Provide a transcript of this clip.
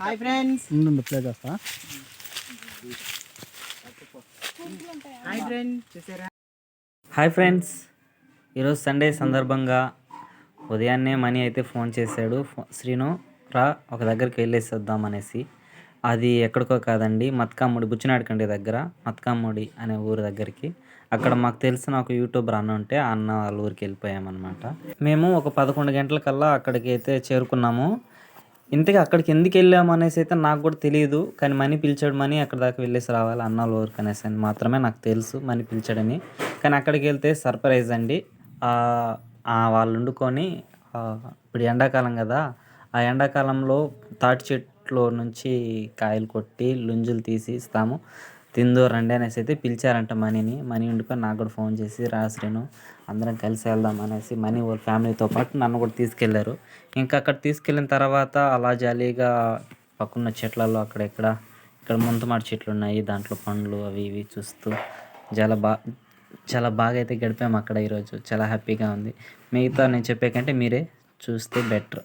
Hi friends. ఉండు play చేస్తా. Hi friends. చూసారా? Hi friends. ఈరోజు సండే సందర్భంగా ఉదయాన్నే మనీ అయితే ఫోన్ చేశాడు. శ్రీను రా ఒక దగ్గరికి వెళ్ళేసి వద్దాం అనేసి. అది ఎక్కడికో కాదండి మత్కాముడి బుచ్చినాడకండి దగ్గర మత్కాముడి అనే ఊరు దగ్గరికి. అక్కడ మాకు తెలిసిన ఒక యూట్యూబర్ అన్న ఉంటే ఆ అన్న వాళ్ళ ఊరికి వెళ్ళిపోయామన్నమాట. మేము ఒక పదకొండు గంటలకల్లా అక్కడికి అయితే చేరుకున్నాము. ఇంతకీ అక్కడికి ఎందుకు వెళ్ళాము అనేసి అయితే నాకు కూడా తెలియదు కానీ మనీ పిలిచాడు మనీ అక్కడ దాకా వెళ్ళేసి రావాలి అన్న వాళ్ళ ఊరికి అనేసి అని మాత్రమే నాకు తెలుసు మనీ పిలిచాడని. కానీ అక్కడికి వెళ్తే సర్ప్రైజ్ అండి. వాళ్ళు వండుకొని ఇప్పుడు ఎండాకాలం కదా ఆ ఎండాకాలంలో తాటి చెట్లో నుంచి కాయలు కొట్టి లుంజులు తీసి ఇస్తాము. తిందో రండి అనేసి అయితే పిలిచారంట మనీని. మనీ ఉండుకొని నాకు కూడా ఫోన్ చేసి రాశ్రీను అందరం కలిసి వెళ్దాం అనేసి మనీ వాళ్ళ ఫ్యామిలీతో పాటు నన్ను కూడా తీసుకెళ్ళారు. ఇంకా అక్కడ తీసుకెళ్ళిన తర్వాత అలా జాలీగా పక్కన్న చెట్లలో అక్కడెక్కడ ఇక్కడ ముంతమాడి చెట్లు ఉన్నాయి దాంట్లో పండ్లు అవి ఇవి చూస్తూ చాలా బా చాలా బాగా అయితే గడిపాము అక్కడ ఈరోజు. చాలా హ్యాపీగా ఉంది. మిగతా నేను చెప్పే కంటే మీరే చూస్తే బెటర్.